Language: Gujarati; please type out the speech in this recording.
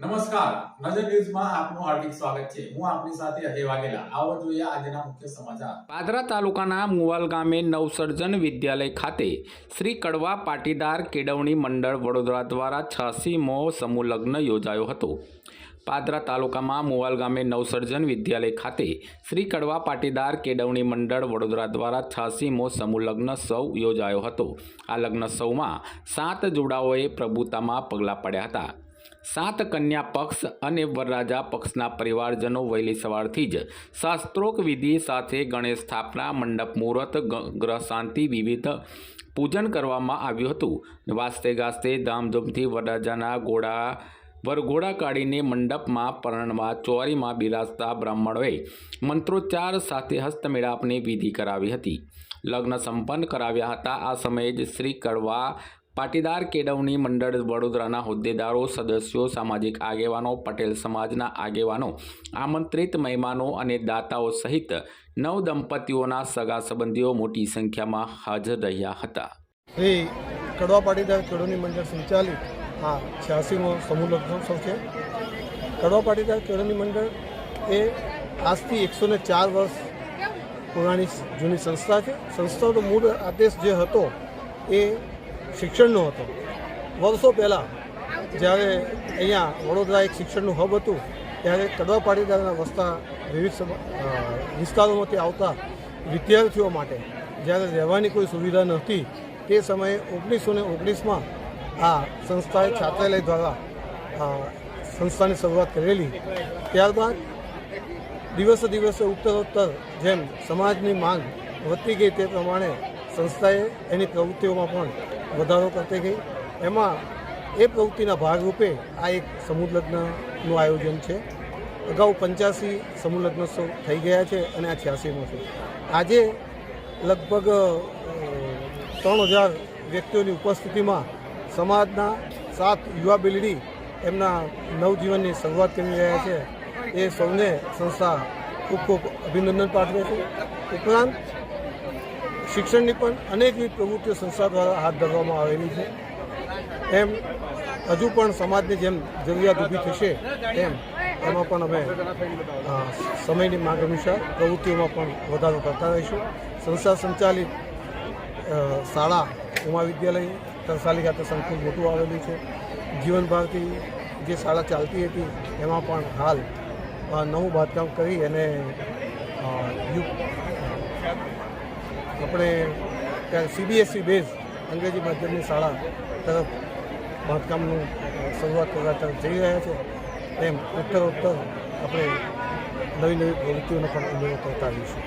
નમસ્કાર. નજર ન્યૂઝમાં આપનું હાર્દિક સ્વાગત છે. હું આપની સાથે અજય વાઘેલા. આવો જોઈએ આજના મુખ્ય સમાચાર. પાદરા તાલુકાના મુવાલ ગામે નવસર્જન વિદ્યાલય ખાતે શ્રી કડવા પાટીદાર કેળવણી મંડળ વડોદરા દ્વારા છાસીમો સમૂહ લગ્ન યોજાયો હતો. પાદરા તાલુકામાં મુવાલ ગામે નવસર્જન વિદ્યાલય ખાતે શ્રી કડવા પાટીદાર કેળવણી મંડળ વડોદરા દ્વારા છાસીમો સમૂહ લગ્ન સૌ યોજાયો હતો. આ લગ્ન સૌમાં સાત જોડાઓએ પ્રભુતામાં પગલાં પડ્યા હતા. સાત કન્યા પક્ષ અને વરરાજા પક્ષના પરિવારજનો વહેલી સવારથી જ શાસ્ત્રોક વિધિ સાથે ગણેશ સ્થાપના, મંડપ મુહૂર્ત ગ્રહ શાંતિ વિવિધ પૂજન કરવામાં આવ્યું હતું. વાસ્તે ગાસ્તે ધામધૂમથી વરરાજાના ઘોડા વરઘોડા કાઢીને મંડપમાં પરણવા ચોરીમાં બિરાજતા બ્રાહ્મણોએ મંત્રોચ્ચાર સાથે હસ્તમેળાપની વિધિ કરાવી હતી. લગ્ન સંપન્ન કરાવ્યા હતા. આ સમયે જ શ્રી કડવા પાટીદાર કેળવણી મંડળ વડોદરાના હોદ્દેદારો, સદસ્યો, સામાજિક આગેવાનો, પટેલ સમાજના આગેવાનો, આમંત્રિત મહેમાનો અને દાતાઓ સહિત નવ દંપતીઓના સગા સંબંધીઓ મોટી સંખ્યામાં હાજર રહ્યા હતા. શ્રી કડવા પાટીદાર કેળવણી મંડળ સંચાલિત આ છ્યાસીમો સમૂહ લગ્નોત્સવ છે. કડવા પાટીદાર કેળવણી મંડળ એ આજથી એકસો ને ચાર વર્ષ પુરાણી જૂની સંસ્થા છે. સંસ્થાનો મૂળ આદેશ જે હતો એ શિક્ષણનો હતો. વર્ષો પહેલાં જ્યારે અહીંયા વડોદરા એક શિક્ષણનું હબ હતું, ત્યારે કડવા પાટીદારના વસતા વિવિધ વિસ્તારોમાંથી આવતા વિદ્યાર્થીઓ માટે જ્યારે રહેવાની કોઈ સુવિધા નહોતી, તે સમયે ઓગણીસો ને ઓગણીસમાં આ સંસ્થાએ છાત્રાલય દ્વારા સંસ્થાની શરૂઆત કરેલી. ત્યારબાદ દિવસે દિવસે ઉત્તરોત્તર જેમ સમાજની માંગ વધતી ગઈ તે પ્રમાણે સંસ્થાએ એની પ્રવૃત્તિઓમાં પણ વધારો કરતી ગઈ. એમાં એ પ્રવૃત્તિના ભાગરૂપે આ એક સમૂહ લગ્નનું આયોજન છે. અગાઉ પંચ્યાસી સમૂહ થઈ ગયા છે અને આ છ્યાસીમો છે. આજે લગભગ ત્રણ હજાર વ્યક્તિઓની ઉપસ્થિતિમાં સમાજના સાત યુવા બિલડી એમના નવજીવનની શરૂઆત કરી રહ્યા છે. એ સૌને સંસ્થા ખૂબ ખૂબ અભિનંદન પાઠવે છે. ઉપરાંત શિક્ષણની પણ અનેકવિધ પ્રવૃત્તિઓ સંસ્થા દ્વારા હાથ ધરવામાં આવેલી છે. એમ હજુ પણ સમાજની જેમ જરૂરિયાત ઊભી થશે તેમ એમાં પણ અમે સમયની માંગ અનુસાર પ્રવૃત્તિઓમાં પણ વધારો કરતા રહીશું. સંસ્થા સંચાલિત શાળા ઉમા વિદ્યાલય તરસાલી ખાતે સંકુલ મોટું આવેલું છે. જીવન ભારતી જે શાળા ચાલતી હતી એમાં પણ હાલ નવું બાંધકામ કરી અને અ, યુ- ત્યાં સીબીએસઈ બેઝ અંગ્રેજી માધ્યમની શાળા તરફ બાંધકામનું શરૂઆત કરવા તરફ જઈ રહ્યા છે. એમ ઉત્તરોત્તર ઉત્તર આપણે નવી નવી પ્રવૃત્તિઓનો પણ ઉમેરો કરતા રહીશું